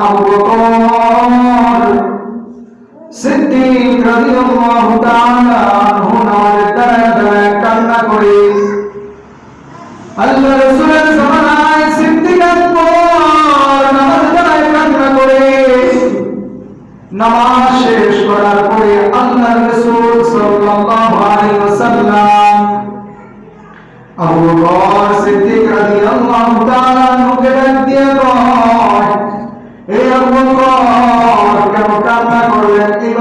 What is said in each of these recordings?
আবু বকর সিদ্দিক রাদিয়াল্লাহু তাআলা আনহু নামাজে দাঁড়ায় দাঁড়ায় কান্না করে আল্লাহ রাসূলের জামানায় সিদ্দিক আকবর নামাজে দাঁড়ায় কান্না করে নামাজ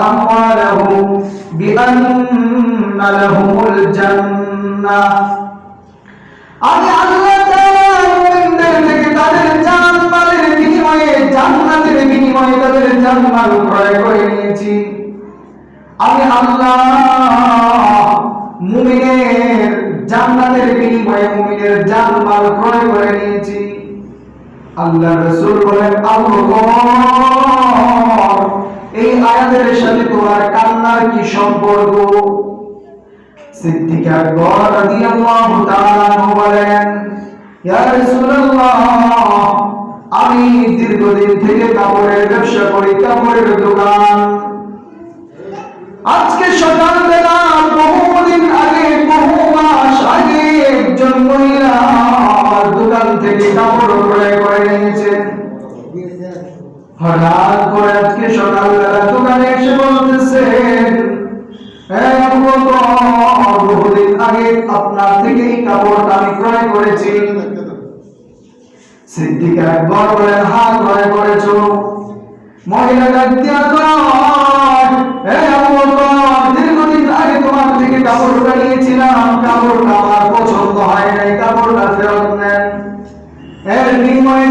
আমওয়ালাহুম বিআন্না লাহুমুল জান্নাহ আমি আল্লাহ মালের বিনিময়ে ক্রয় করে নিয়েছি। আল্লাহ করে আল্লাহ রাসূল বলেন আবু তোমার কান্নার কি সম্পর্ক? সিদ্দিক আকবর রাদিয়াল্লাহু তাআলা বলেন, ইয়া রাসূলুল্লাহ, আমি দীর্ঘদিন থেকে কাপড়ের ব্যবসা করি, কাপড়ের দোকান। আজকে সকালবেলা বহুদিন আপনার থেকে এই আমি ক্রয় করেছি। সিদ্দিক একবার বলেন হাত ক্রয় করেছ। মহিলা ডাক দিয়া কয়, "হে আবু বকর, দীর্ঘদিন আগে তোমার থেকে কাপড়টা নিয়েছিলাম কাপড়টা আমার পছন্দ হয় নাই কাপড়টা ফেরত নেন। এর বিনিময়ে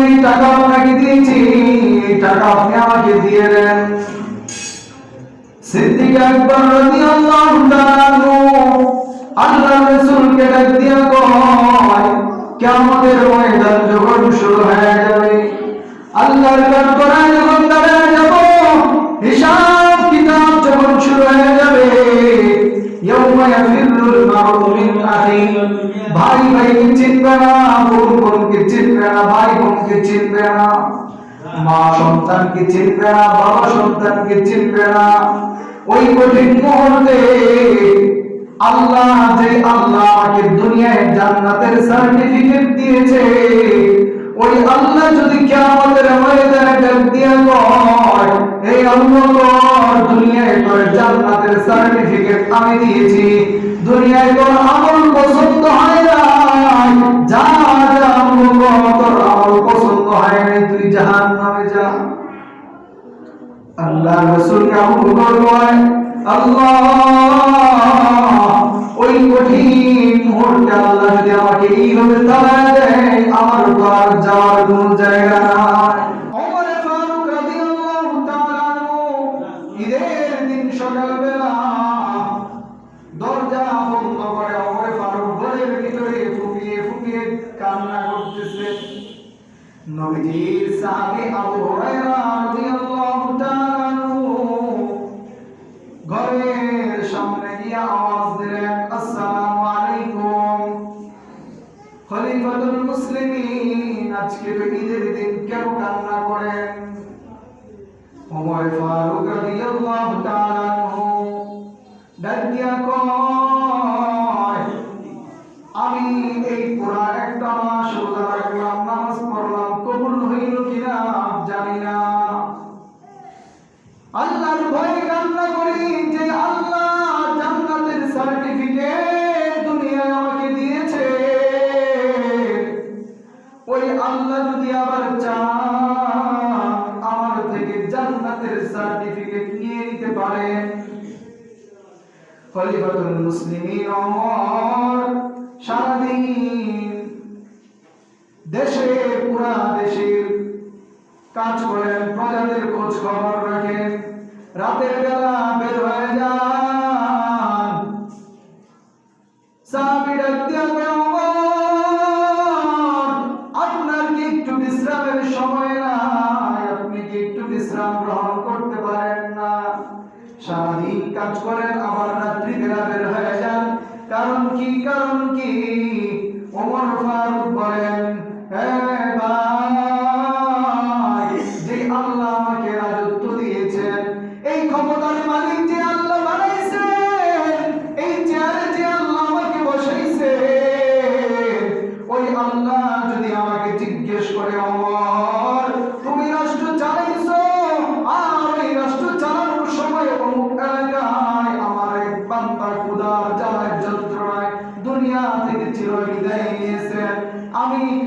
টাকা আপনি আমাকে দিয়ে দেন। সিদ্দিক আনহু আল্লাহ রাসূলকে ডাক দিয়া কয়, কিয়ামতের ময়দান যখন শুরু হয়ে যাবে, আল্লাহর কাঠগড়ায় যখন দাঁড়ায় যাব, হিসাব কিতাব যখন শুরু হয়ে যাবে, ইয়াউমা ইয়াফিরুল মারউ মিন আখি ভাই ভাইকে চিনবে না, বোন বোনকে চিনবে না, ভাই বোনকে চিনবে না, মা সন্তানকে চিনবে না, বাবা সন্তানকে চিনবে না। ওই কঠিন মুহূর্তে আল্লাহ যে আল্লাহ আমাকে দুনিয়ায় জান্নাতের সার্টিফিকেট দিয়েছে, ওই আল্লাহ যদি কিয়ামতের ময়দানে ডাক দিয়া কয়, এই আল্লাহ দুনিয়ায় তোর জান্নাতের সার্টিফিকেট আমি দিয়েছি, দুনিয়ায় তোর আমল পছন্দ হয় না যা যা আল্লাহ তোর আমল পছন্দ হয় না তুই জাহান্নামে যা। আল্লাহ রাসূল বলবেন আল্লাহ ওই কঠিন মুহূর্তে আল্লাহ যদি আমাকে এইভাবে দাঁড়ায় দেয়, আমার নাই। ওমর ফারুক রাদিয়াল্লাহু তাআলা আজকে ঈদের দিন কেন কান্না করেন? ওমর ফারুক রাদিয়াল্লাহু তাআলা আনহু ডাক কয়, আমি এই পুরা একটা মাস রোজা রাখলাম, নামাজ পড়লাম, কবুল হইল কিনা জানি না। সার্টিফিকেট নিয়ে নিতে পারেন। খলিফাতুল মুসলিমিন ওমর সারাদিন দেশে, পুরা দেশের কাজ করেন, প্রজাদের খোঁজ খবর রাখেন, রাতের বেলা বের হয়ে যান। সাহাবী যান কারণ কি কারণ কি? ওমর ফারুক বলেন "হ্যাঁ ভাই, যে আল্লাহ আমাকে রাজত্ব দিয়েছেন, এই ক্ষমতার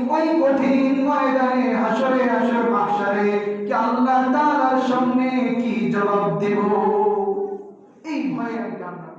ওই কঠিন ময়দানে হাসরে, হাসর মাসারে কি আল্লাহ তাআলার সামনে কি জবাব দেব? এই ভয়ে আমি